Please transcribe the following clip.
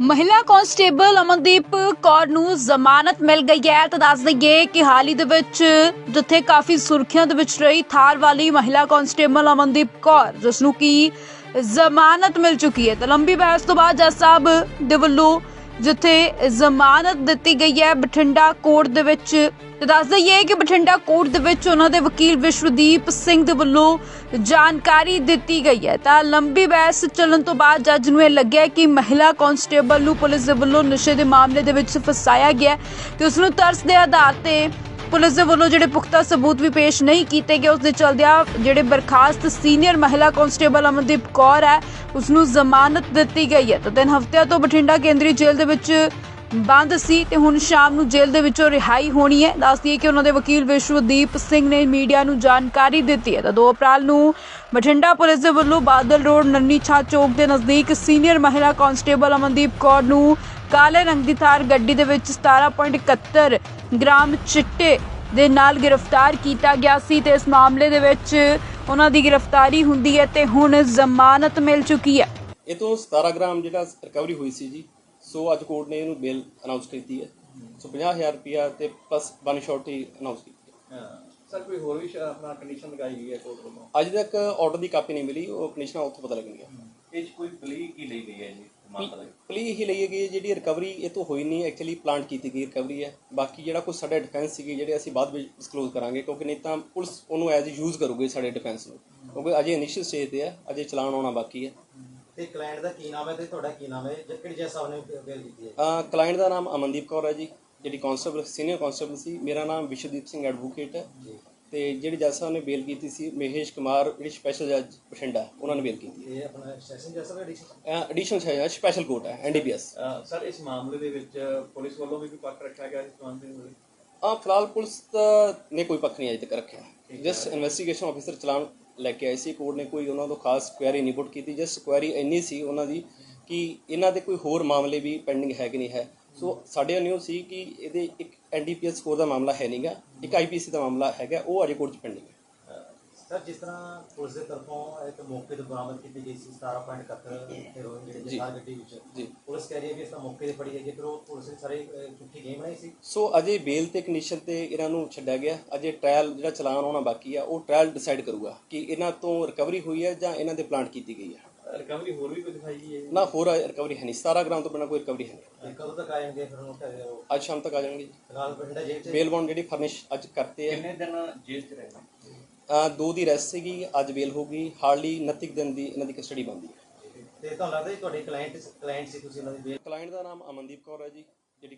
ਮਹਿਲਾ ਕਾਂਸਟੇਬਲ ਅਮਨਦੀਪ ਕੌਰ ਨੂੰ ਜ਼ਮਾਨਤ ਮਿਲ ਗਈ ਹੈ। ਤਾਂ ਦੱਸ ਦਈਏ ਕਿ ਹਾਲ ਹੀ ਦੇ ਵਿੱਚ ਜਿੱਥੇ ਕਾਫੀ ਸੁਰਖੀਆਂ ਦੇ ਵਿੱਚ ਰਹੀ ਥਾਰ ਵਾਲੀ ਮਹਿਲਾ ਕਾਂਸਟੇਬਲ ਅਮਨਦੀਪ ਕੌਰ, ਜਿਸ ਨੂੰ ਕੀ ਜ਼ਮਾਨਤ ਮਿਲ ਚੁੱਕੀ ਹੈ। ਤਾਂ ਲੰਬੀ ਬਹਿਸ ਤੋਂ ਬਾਅਦ ਜੱਜ ਸਾਹਿਬ ਦੇ ਵੱਲੋਂ ਜਿੱਥੇ ਜ਼ਮਾਨਤ ਦਿੱਤੀ ਗਈ ਹੈ ਬਠਿੰਡਾ ਕੋਰਟ ਦੇ ਵਿੱਚ। ਤੇ ਦੱਸ ਦਈਏ ਕਿ ਬਠਿੰਡਾ ਕੋਰਟ ਦੇ ਵਿੱਚ ਉਹਨਾਂ ਦੇ ਵਕੀਲ ਵਿਸ਼ਵਦੀਪ ਸਿੰਘ ਦੇ ਵੱਲੋਂ ਜਾਣਕਾਰੀ ਦਿੱਤੀ ਗਈ ਹੈ। ਤਾਂ ਲੰਬੀ ਬਹਿਸ ਚੱਲਣ ਤੋਂ ਬਾਅਦ ਜੱਜ ਨੂੰ ਇਹ ਲੱਗਿਆ ਕਿ ਮਹਿਲਾ ਕਾਂਸਟੇਬਲ ਨੂੰ ਪੁਲਿਸ ਦੇ ਵੱਲੋਂ ਨਸ਼ੇ ਦੇ ਮਾਮਲੇ ਦੇ ਵਿੱਚ ਫਸਾਇਆ ਗਿਆ ਹੈ ਤੇ ਉਸ ਨੂੰ ਤਰਸ ਦੇ ਆਧਾਰ ਤੇ ਪੁਲਿਸ ਦੇ ਵੱਲੋਂ ਜਿਹੜੇ ਪੁਖਤਾ ਸਬੂਤ ਵੀ ਪੇਸ਼ ਨਹੀਂ ਕੀਤੇ ਗਏ, ਉਸ ਦੇ ਚਲਦਿਆਂ ਜਿਹੜੇ ਬਰਖਾਸਤ ਸੀਨੀਅਰ ਮਹਿਲਾ ਕਾਂਸਟੇਬਲ ਅਮਨਦੀਪ ਕੌਰ ਹੈ ਉਸ ਨੂੰ ਜ਼ਮਾਨਤ ਦਿੱਤੀ ਗਈ ਹੈ। ਤਾਂ ਤਿੰਨ ਹਫ਼ਤਿਆਂ ਤੋਂ ਬਠਿੰਡਾ ਕੇਂਦਰੀ ਜੇਲ੍ਹ ਦੇ ਵਿੱਚ ਬੰਦ ਸੀ ਤੇ ਹੁਣ ਸ਼ਾਮ ਨੂੰ ਜੇਲ੍ਹ ਦੇ ਵਿੱਚੋਂ ਰਿਹਾਈ ਹੋਣੀ ਹੈ। ਦੱਸਦੀ ਹੈ ਕਿ ਉਹਨਾਂ ਦੇ ਵਕੀਲ ਵਿਸ਼ਵਦੀਪ ਸਿੰਘ ਨੇ ਮੀਡੀਆ ਨੂੰ ਜਾਣਕਾਰੀ ਦਿੱਤੀ ਹੈ। ਤਾਂ 2 ਅਪ੍ਰੈਲ ਨੂੰ ਬਠਿੰਡਾ ਪੁਲਿਸ ਦੇ ਵੱਲੋਂ ਬਾਦਲ ਰੋਡ ਨੰਨੀ ਛਾ ਚੌਕ ਦੇ ਨਜ਼ਦੀਕ ਸੀਨੀਅਰ ਮਹਿਲਾ ਕਾਂਸਟੇਬਲ ਅਮਨਦੀਪ ਕੌਰ ਨੂੰ ਕਾਲੇ ਰੰਗ ਦੀ ਥਾਰ ਗੱਡੀ ਦੇ ਵਿੱਚ 17.71 ਗ੍ਰਾਮ ਚਿੱਟੇ ਦੇ ਨਾਲ ਗ੍ਰਿਫਤਾਰ ਕੀਤਾ ਗਿਆ ਸੀ ਤੇ ਇਸ ਮਾਮਲੇ ਦੇ ਵਿੱਚ ਉਹਨਾਂ ਦੀ ਗ੍ਰਿਫਤਾਰੀ ਹੁੰਦੀ ਹੈ ਤੇ ਹੁਣ ਜ਼ਮਾਨਤ ਮਿਲ ਚੁੱਕੀ ਹੈ। ਇਹ ਤੋਂ 17 ਗ੍ਰਾਮ ਜਿਹੜਾ ਰਿਕਵਰੀ ਹੋਈ ਸੀ ਜੀ ਸੋ ਅੱਜ ਕੋਰਟ ਨੇ ਇਹਨੂੰ ਬੇਲ ਅਨਾਉਂਸ ਕੀਤੀ ਹੈ। ਸੋ 50000 ਰੁਪਿਆ ਤੇ ਪਲੱਸ ਵਨ ਸ਼ਾਰਟੀ ਅਨਾਉਂਸ ਕੀਤੀ ਹੈ। ਸਰ ਕੋਈ ਹੋਰ ਵੀ ਆਪਣਾ ਕੰਡੀਸ਼ਨ ਲਗਾਈ ਗਈ ਹੈ ਕੋਰਟ ਵੱਲੋਂ? ਅੱਜ ਤੱਕ ਆਰਡਰ ਦੀ ਕਾਪੀ ਨਹੀਂ ਮਿਲੀ ਉਹ ਕੰਡੀਸ਼ਨਾਂ ਉੱਥੋਂ ਪਤਾ ਲੱਗਣਗੀਆਂ ਇਹ 'ਚ ਕੋਈ ਪਲੀ ਕੀ ਲਈ ਗਈ ਹੈ ਜੀ? ਪਲੀ ਹੀ ਲਈ ਗਈ ਜਿਹੜੀ ਰਿਕਵਰੀ ਇਹ ਤੋਂ ਹੋਈ ਨਹੀਂ ਐਕਚੁਅਲੀ ਪਲਾਂਟ ਕੀਤੀ ਗਈ ਰਿਕਵਰੀ ਹੈ। ਬਾਕੀ ਜਿਹੜਾ ਕੁਝ ਸਾਡੇ ਡਿਫੈਂਸ ਸੀਗੇ ਜਿਹੜੇ ਅਸੀਂ ਬਾਅਦ ਵਿੱਚ ਡਿਸਕਲੋਜ਼ ਕਰਾਂਗੇ ਕਿਉਂਕਿ ਨਹੀਂ ਤਾਂ ਪੁਲਿਸ ਉਹਨੂੰ ਐਜ਼ ਯੂਜ਼ ਕਰੂਗੀ ਸਾਡੇ ਡਿਫੈਂਸ ਨੂੰ। ਕਿਉਂਕਿ ਅਜੇ ਇਨੀਸ਼ੀਅਲ ਸਟੇਜ ਤੇ ਹੈ ਅਜੇ ਚਲਾਨ ਆਉਣਾ ਬਾਕੀ ਹੈ। ਤੇ ਕਲਾਇੰਟ ਦਾ ਕੀ ਨਾਮ ਹੈ ਤੇ ਤੁਹਾਡਾ ਕੀ ਨਾਮ ਹੈ? ਜਾਂ ਕਿਹੜੀ ਜੱਜ ਸਾਹਿਬ ਨੇ ਬੇਲ ਕੀਤੀ ਹੈ। ਕਲਾਇੰਟ ਦਾ ਨਾਮ ਅਮਨਦੀਪ ਕੌਰ ਹੈ ਜੀ ਜਿਹੜੀ ਕਾਂਸਟੇਬਲ ਸੀਨੀਅਰ ਕਾਂਸਟੇਬਲ ਸੀ। ਮੇਰਾ ਨਾਮ ਵਿਸ਼ਵਦੀਪ ਸਿੰਘ ਐਡਵੋਕੇਟ ਹੈ। ਤੇ ਜਿਹੜੀ ਜੱਜ ਸਾਹਿਬ ਨੇ ਬੇਲ ਕੀਤੀ ਸੀ ਮਹੇਸ਼ ਕੁਮਾਰ ਜਿਹੜੀ ਸਪੈਸ਼ਲ ਜੱਜ ਬਠਿੰਡਾ ਉਹਨਾਂ ਨੇ ਬੇਲ ਕੀਤੀ। ਇਹ ਆਪਣਾ ਸੈਸ਼ਨ ਜੱਜ ਸਾਹਿਬ ਐਡੀਸ਼ਨ ਹੈ ਐਡੀਸ਼ਨਲ ਹੈ ਸਪੈਸ਼ਲ ਕੋਰਟ ਹੈ ਐਨਡੀਪੀਐਸ ਸਰ ਇਸ ਮਾਮਲੇ ਦੇ ਵਿੱਚ ਪੁਲਿਸ ਵੱਲੋਂ ਵੀ ਕੋਈ ਪੱਖ ਰੱਖਿਆ ਗਿਆ ਇਸ ਸੰਬੰਧ ਦੇ ਆ ਫਿਲਹਾਲ ਪੁਲਿਸ ਤਾਂ ਨੇ ਕੋਈ ਪੱਖ ਨਹੀਂ ਅਜੇ ਤੱਕ ਰੱਖਿਆ। ਜਸਟ ਇਨਵੈਸਟੀਗੇਸ਼ਨ ਆਫੀਸਰ ਚਲਾਨ ਲੈ ਕੇ ਆਏ ਸੀ ਕੋਰਟ ਨੇ ਕੋਈ ਉਹਨਾਂ ਤੋਂ ਖਾਸ ਕੁਐਰੀ ਨਹੀਂ ਪੁੱਟ ਕੀਤੀ। ਜਸਟ ਕੁਐਰੀ ਇੰਨੀ ਸੀ ਉਹਨਾਂ ਦੀ ਕਿ ਇਹਨਾਂ ਦੇ ਕੋਈ ਹੋਰ ਮਾਮਲੇ ਵੀ ਪੈਂਡਿੰਗ ਹੈ ਕਿ ਨਹੀਂ ਹੈ। ਸੋ ਸਾਡੇ ਨਿਊ ਸੀ ਕਿ ਇਹਦੇ ਇੱਕ ਐਨਡੀਪੀਐਸ ਸਕੋਰ ਦਾ ਮਾਮਲਾ ਹੈ ਨਹੀਂਗਾ ਇੱਕ ਆਈਪੀਸੀ ਦਾ ਮਾਮਲਾ ਹੈਗਾ ਉਹ ਅਜੇ ਕੋਰਟ 'ਚ ਪੈਂਡਿੰਗ ਹੈ। ਸਰ ਜਿਸ ਤਰ੍ਹਾਂ ਪੁਲਿਸ ਦੇ ਤਰਫੋਂ ਇੱਕ ਮੌਕੇ ਤੇ ਬਰਾਮਦ ਕੀਤੀ ਗਈ ਸੀ 17.71 ਹੈਰੋਇਨ ਜਿਹੜੇ। ਜਹਾਜ਼ ਗੱਡੀ ਵਿੱਚ। ਜੀ। ਪੁਲਿਸ ਕਹਿ ਰਹੀ ਹੈ ਕਿ ਇਸ ਦਾ ਮੌਕੇ ਤੇ ਫੜੀ ਗਈ ਫਿਰ ਉਹ ਪੁਲਿਸ ਨੇ ਸਾਰੇ ਝੂਠੀ ਗੇਮ ਬਣਾਈ ਸੀ? ਸੋ ਅਜੇ ਬੇਲ ਤੇ ਕੰਡੀਸ਼ਨ ਤੇ ਇਹਨਾਂ ਨੂੰ ਛੱਡਿਆ ਗਿਆ। ਅਜੇ ਟ੍ਰਾਇਲ ਜਿਹੜਾ ਚਲਾਨ ਹੋਣਾ ਬਾਕੀ ਆ ਉਹ ਟ੍ਰਾਇਲ ਡਿਸਾਈਡ ਕਰੂਗਾ ਕਿ ਇਹਨਾਂ ਤੋਂ ਰਿਕਵਰੀ ਹੋਈ ਹੈ ਜਾਂ ਇਹਨਾਂ ਦੇ ਪਲਾਂਟ ਕੀਤੀ ਗਈ ਹੈ। ਰਿਕਵਰੀ ਹੋਰ ਵੀ ਕੋਈ ਦਿਖਾਈ ਗਈ ਹੈ ਜੀ? ਨਾ ਹੋਰ ਰਿਕਵਰੀ ਹੈ ਨਹੀਂ। 17 ਗ੍ਰਾਮ ਤੋਂ ਬਿਨਾਂ ਕੋਈ ਰਿਕਵਰੀ ਹੈ ਨਹੀਂ। ਤੇ ਕਦੋਂ ਤੱਕ ਆਏਗੇ ਫਿਰ ਉਹ ਕਹਿ ਰਹੇ ਹੋ ਅੱਜ ਸ਼ਾਮ ਤੱਕ ਆ ਜਾਣਗੇ ਜੀ। ਫਿਲਹਾਲ ਬਠਿੰਡਾ ਜੇਲ੍ਹ 'ਚ ਬੇਲ ਬੌਂਡ ਜਿਹੜੀ ਫਰਨਿਸ਼ ਅੱਜ ਕਰਤੇ ਕਿੰਨੇ ਦਿਨ ਜੇਲ੍ਹ 'ਚ ਰਹਿਣਾ? ਆ ਦੋ ਦੀ ਰੈਸਟ ਸੀਗੀ ਅੱਜ ਬੇਲ ਹੋਗੀ ਹਾਰਡਲੀ 29 ਦਿਨ ਦੀ ਇਹਨਾਂ ਦੀ ਕਸਟਡੀ ਬੰਦੀ ਹੈ। ਤੇ ਤੁਹਾਨੂੰ ਲੱਗਦਾ ਜੀ ਤੁਹਾਡੇ ਕਲਾਇੰਟ ਕਲਾਇੰਟ ਸੀ ਤੁਸੀਂ ਉਹਨਾਂ ਦੀ ਬੇਲ? ਕਲਾਇੰਟ ਦਾ ਨਾਮ ਅਮਨਦੀਪ ਕੌਰ ਹੈ ਜੀ ਜਿਹੜੀ